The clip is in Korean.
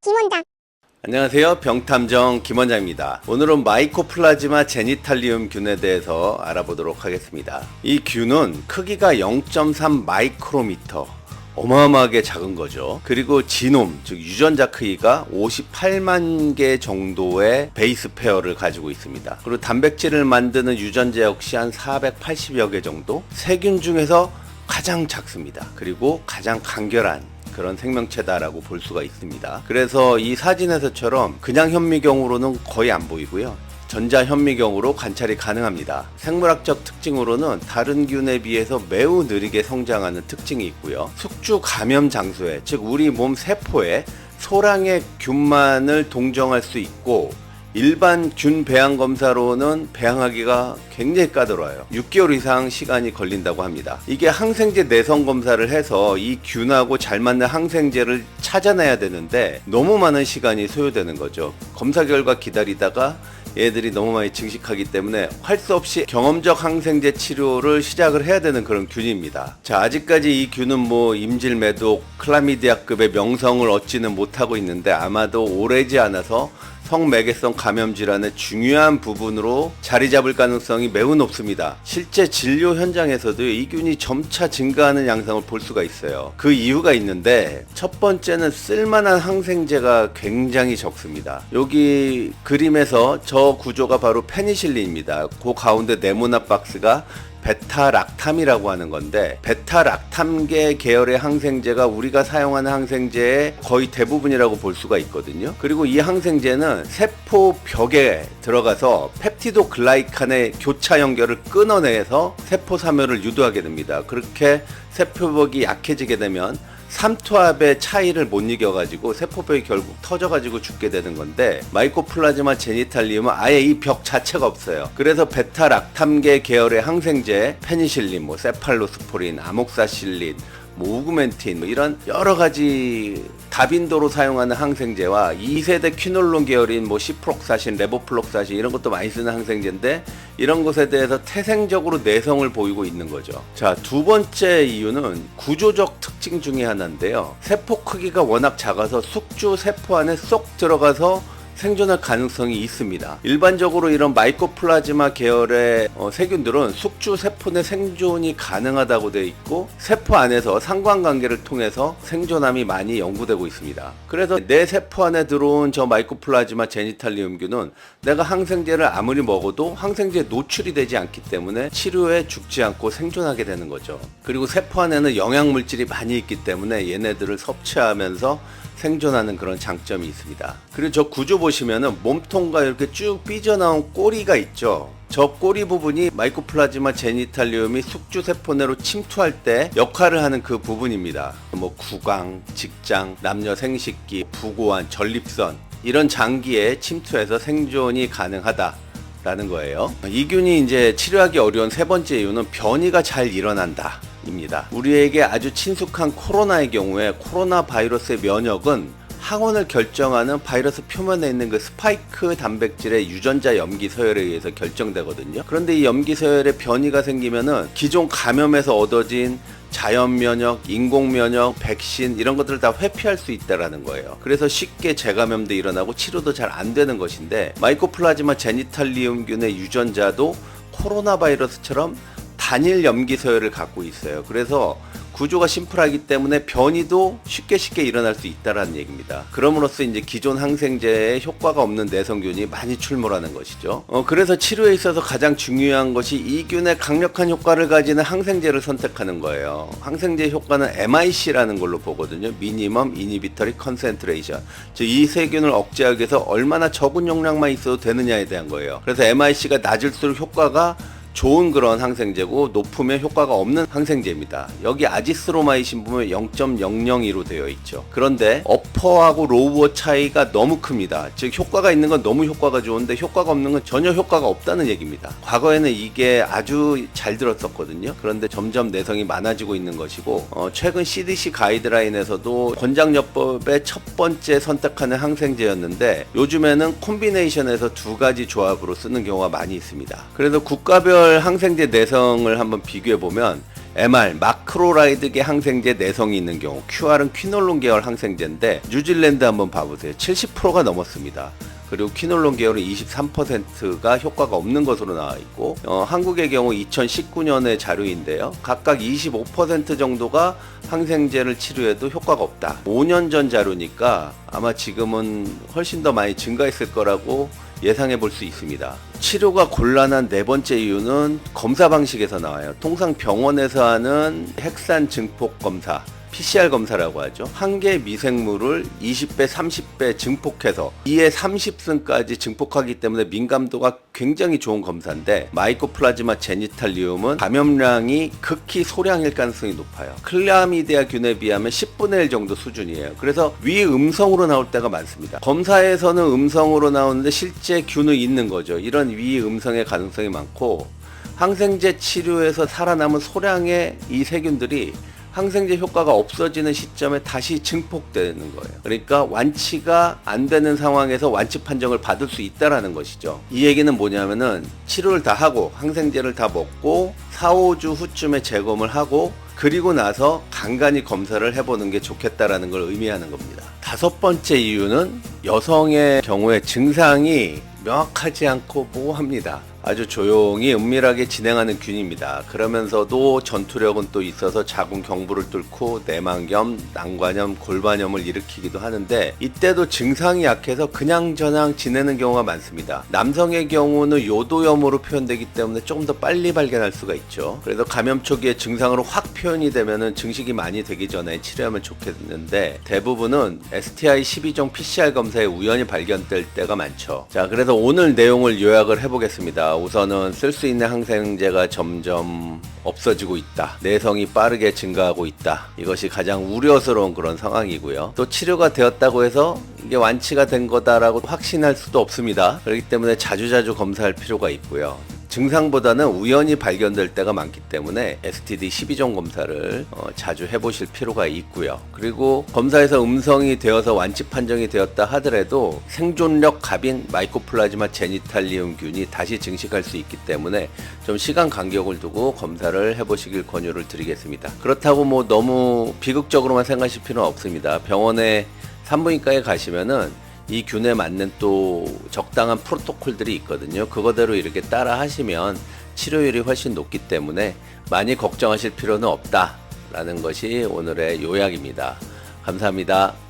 김원장. 안녕하세요. 병탐정 김원장입니다. 오늘은 마이코플라즈마 제니탈리움 균에 대해서 알아보도록 하겠습니다. 이 균은 크기가 0.3 마이크로미터. 어마어마하게 작은 거죠. 그리고 지놈, 즉 유전자 크기가 58만 개 정도의 베이스 페어를 가지고 있습니다. 그리고 단백질을 만드는 유전자 역시 한 480여 개 정도. 세균 중에서 가장 작습니다. 그리고 가장 간결한 그런 생명체다라고 볼 수가 있습니다. 그래서 이 사진에서처럼 그냥 현미경으로는 거의 안 보이고요. 전자 현미경으로 관찰이 가능합니다. 생물학적 특징으로는 다른 균에 비해서 매우 느리게 성장하는 특징이 있고요. 숙주 감염 장소에, 즉 우리 몸 세포에 소량의 균만을 동정할 수 있고 일반 균 배양 검사로는 배양하기가 굉장히 까다로워요. 6개월 이상 시간이 걸린다고 합니다. 이게 항생제 내성 검사를 해서 이 균하고 잘 맞는 항생제를 찾아내야 되는데 너무 많은 시간이 소요되는 거죠. 검사 결과 기다리다가 얘들이 너무 많이 증식하기 때문에 할 수 없이 경험적 항생제 치료를 시작을 해야 되는 그런 균입니다. 자, 아직까지 이 균은 뭐 임질 매독, 클라미디아급의 명성을 얻지는 못하고 있는데 아마도 오래지 않아서 성매개성 감염 질환의 중요한 부분으로 자리 잡을 가능성이 매우 높습니다. 실제 진료 현장에서도 이 균이 점차 증가하는 양상을 볼 수가 있어요. 그 이유가 있는데 첫 번째는 쓸만한 항생제가 굉장히 적습니다. 여기 그림에서 저 구조가 바로 페니실린입니다. 그 가운데 네모난 박스가 베타락탐이라고 하는 건데 베타락탐계 계열의 항생제가 우리가 사용하는 항생제의 거의 대부분이라고 볼 수가 있거든요. 그리고 이 항생제는 세포 벽에 들어가서 펩티도 글라이칸의 교차 연결을 끊어내서 세포 사멸을 유도하게 됩니다. 그렇게 세포벽이 약해지게 되면 삼투압의 차이를 못 이겨가지고 세포벽이 결국 터져가지고 죽게 되는 건데 마이코플라즈마 제니탈리움은 아예 이 벽 자체가 없어요. 그래서 베타 락탐계 계열의 항생제 페니실린, 뭐 세팔로스포린, 아목사실린, 뭐 우그멘틴 뭐 이런 여러 가지 다빈도로 사용하는 항생제와 2세대 퀴놀론 계열인 뭐 시프록사신, 레보플록사신 이런 것도 많이 쓰는 항생제인데 이런 것에 대해서 태생적으로 내성을 보이고 있는 거죠. 자, 두 번째 이유는 구조적 특징 중에 하나인데요. 세포 크기가 워낙 작아서 숙주 세포 안에 쏙 들어가서 생존할 가능성이 있습니다. 일반적으로 이런 마이코플라즈마 계열의 어, 세균들은 숙주 세포 내 생존이 가능하다고 되어 있고 세포 안에서 상관관계를 통해서 생존함이 많이 연구되고 있습니다. 그래서 내 세포 안에 들어온 저 마이코플라즈마 제니탈리움균은 내가 항생제를 아무리 먹어도 항생제에 노출이 되지 않기 때문에 치료에 죽지 않고 생존하게 되는 거죠. 그리고 세포 안에는 영양 물질이 많이 있기 때문에 얘네들을 섭취하면서 생존하는 그런 장점이 있습니다. 그리고 저 구조 보시면은 몸통과 이렇게 쭉 삐져나온 꼬리가 있죠. 저 꼬리 부분이 마이코플라즈마 제니탈리움이 숙주 세포 내로 침투할 때 역할을 하는 그 부분입니다. 뭐 구강, 직장, 남녀 생식기, 부고환, 전립선 이런 장기에 침투해서 생존이 가능하다. 라는 거예요. 이균이 이제 치료하기 어려운 세 번째 이유는 변이가 잘 일어난다. 입니다. 우리에게 아주 친숙한 코로나의 경우에 코로나 바이러스의 면역은 항원을 결정하는 바이러스 표면에 있는 그 스파이크 단백질의 유전자 염기 서열에 의해서 결정되거든요. 그런데 이 염기 서열에 변이가 생기면은 기존 감염에서 얻어진 자연 면역, 인공 면역, 백신 이런 것들을 다 회피할 수 있다라는 거예요. 그래서 쉽게 재감염도 일어나고 치료도 잘 안 되는 것인데 마이코플라즈마 제니탈리움균의 유전자도 코로나 바이러스처럼 단일 염기 서열을 갖고 있어요. 그래서 구조가 심플하기 때문에 변이도 쉽게 쉽게 일어날 수 있다라는 얘기입니다. 그럼으로써 이제 기존 항생제에 효과가 없는 내성균이 많이 출몰하는 것이죠. 어, 그래서 치료에 있어서 가장 중요한 것이 이 균의 강력한 효과를 가지는 항생제를 선택하는 거예요. 항생제 효과는 MIC라는 걸로 보거든요. 미니멈 이니비터리 컨센트레이션. 즉 이 세균을 억제하기 위해서 얼마나 적은 용량만 있어도 되느냐에 대한 거예요. 그래서 MIC가 낮을수록 효과가 좋은 그런 항생제고 높으면 효과가 없는 항생제입니다. 여기 아지스로마이신 보면 0.002로 되어 있죠. 그런데 어퍼하고 로우어 차이가 너무 큽니다. 즉 효과가 있는 건 너무 효과가 좋은데 효과가 없는 건 전혀 효과가 없다는 얘기입니다. 과거에는 이게 아주 잘 들었었거든요. 그런데 점점 내성이 많아지고 있는 것이고 어, 최근 CDC 가이드라인에서도 권장요법의 첫 번째 선택하는 항생제였는데 요즘에는 콤비네이션에서 두 가지 조합으로 쓰는 경우가 많이 있습니다. 그래서 국가별 항생제 내성을 한번 비교해 보면 MR 마크로라이드계 항생제 내성이 있는 경우 QR은 퀴놀론 계열 항생제인데 뉴질랜드 한번 봐보세요. 70%가 넘었습니다. 그리고 퀴놀론 계열은 23%가 효과가 없는 것으로 나와 있고 어, 한국의 경우 2019년의 자료인데요. 각각 25% 정도가 항생제를 치료해도 효과가 없다. 5년 전 자료니까 아마 지금은 훨씬 더 많이 증가했을 거라고 예상해 볼 수 있습니다. 치료가 곤란한 네 번째 이유는 검사 방식에서 나와요. 통상 병원에서 하는 핵산 증폭 검사, PCR 검사라고 하죠. 한 개 미생물을 20배, 30배 증폭해서 2에 30승까지 증폭하기 때문에 민감도가 굉장히 좋은 검사인데 마이코플라즈마 제니탈리움은 감염량이 극히 소량일 가능성이 높아요. 클라미디아 균에 비하면 10분의 1 정도 수준이에요. 그래서 위 음성으로 나올 때가 많습니다. 검사에서는 음성으로 나오는데 실제 균은 있는 거죠. 이런 위 음성의 가능성이 많고 항생제 치료에서 살아남은 소량의 이 세균들이 항생제 효과가 없어지는 시점에 다시 증폭되는 거예요. 그러니까 완치가 안 되는 상황에서 완치 판정을 받을 수 있다라는 것이죠. 이 얘기는 뭐냐면은 치료를 다 하고 항생제를 다 먹고 4, 5주 후쯤에 재검을 하고 그리고 나서 간간히 검사를 해보는 게 좋겠다라는 걸 의미하는 겁니다. 다섯 번째 이유는 여성의 경우에 증상이 명확하지 않고 모호합니다. 아주 조용히 은밀하게 진행하는 균입니다. 그러면서도 전투력은 또 있어서 자궁 경부를 뚫고 내막염, 난관염, 골반염을 일으키기도 하는데 이때도 증상이 약해서 그냥 저냥 지내는 경우가 많습니다. 남성의 경우는 요도염으로 표현되기 때문에 조금 더 빨리 발견할 수가 있죠. 그래서 감염 초기에 증상으로 확 표현이 되면은 증식이 많이 되기 전에 치료하면 좋겠는데 대부분은 STI 12종 PCR 검사에 우연히 발견될 때가 많죠. 자, 그래서 오늘 내용을 요약을 해보겠습니다. 우선은 쓸 수 있는 항생제가 점점 없어지고 있다. 내성이 빠르게 증가하고 있다. 이것이 가장 우려스러운 그런 상황이고요. 또 치료가 되었다고 해서 이게 완치가 된 거다라고 확신할 수도 없습니다. 그렇기 때문에 자주자주 검사할 필요가 있고요. 증상보다는 우연히 발견될 때가 많기 때문에 STD 12종 검사를 어, 자주 해보실 필요가 있고요. 그리고 검사에서 음성이 되어서 완치 판정이 되었다 하더라도 생존력 갑인 마이코플라즈마 제니탈리움균이 다시 증식할 수 있기 때문에 좀 시간 간격을 두고 검사를 해보시길 권유를 드리겠습니다. 그렇다고 뭐 너무 비극적으로만 생각하실 필요는 없습니다. 병원에 산부인과에 가시면은 이 균에 맞는 또 적당한 프로토콜들이 있거든요. 그거대로 이렇게 따라 하시면 치료율이 훨씬 높기 때문에 많이 걱정하실 필요는 없다라는 것이 오늘의 요약입니다. 감사합니다.